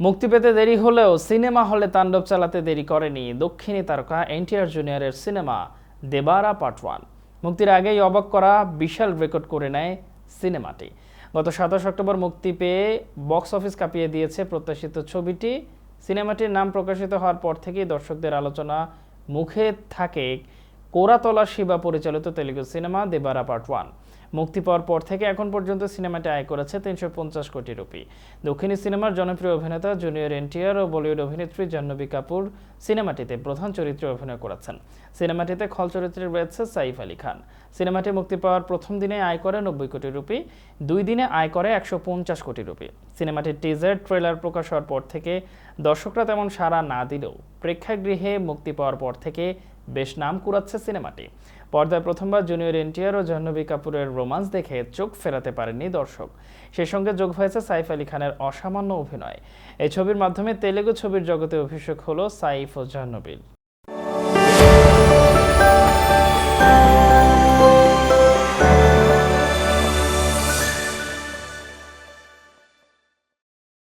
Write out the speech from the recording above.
মুক্তি পেতে দেরি হলেও সিনেমা হলে তাণ্ডব চালাতে দেরি করেনি দক্ষিণী তারকা এনটিআর জুনিয়রের সিনেমা দেবারা পার্ট ওয়ান। মুক্তির আগেই অবাক করা বিশাল রেকর্ড করে নেয় সিনেমাটি। গত সাতাশ অক্টোবর মুক্তি পেয়ে বক্স অফিস কাঁপিয়ে দিয়েছে প্রত্যাশিত ছবিটি। সিনেমাটির নাম প্রকাশিত হওয়ার পর থেকেই দর্শকদের আলোচনা মুখে থাকে কোরাতলা শিবা পরিচালিত Telugu cinema Devara part one. মুক্তি পাওয়ার পর থেকে এখন পর্যন্ত সিনেমাটি আয় করেছে তিনশো পঞ্চাশ কোটি রুপি। দক্ষিণী সিনেমার জনপ্রিয় অভিনেতা জুনিয়র এনটিআর ও বলিউড অভিনেত্রী জাহ্নবী কাপুর সিনেমাটিতে প্রধান চরিত্রে অভিনয় করেছেন। সিনেমাটিতে খল চরিত্রে রয়েছে সাইফ আলী খান। সিনেমাটি মুক্তি পাওয়ার প্রথম দিনে আয় করে নব্বই কোটি রুপি, দুই দিনে আয় করে একশো পঞ্চাশ কোটি রুপি। সিনেমাটির টিজার ট্রেলার প্রকাশ হওয়ার পর থেকে দর্শকরা তেমন সাড়া না দিলেও প্রেক্ষাগৃহে মুক্তি পাওয়ার পর থেকে বেশ নাম কুড়াচ্ছে সিনেমাটি। পর্দায় প্রথমবার জুনিয়র এনটিআর ও জাহ্নবী কাপুরের রোমান্স দেখে চোখ ফেরাতে পারেননি দর্শক। সেই সঙ্গে যোগ হয়েছে সাইফ আলী খানের অসামান্য অভিনয়। এই ছবির মাধ্যমে তেলেগু ছবির জগতে অভিষেক হলো সাইফ ও জাহ্নবীর।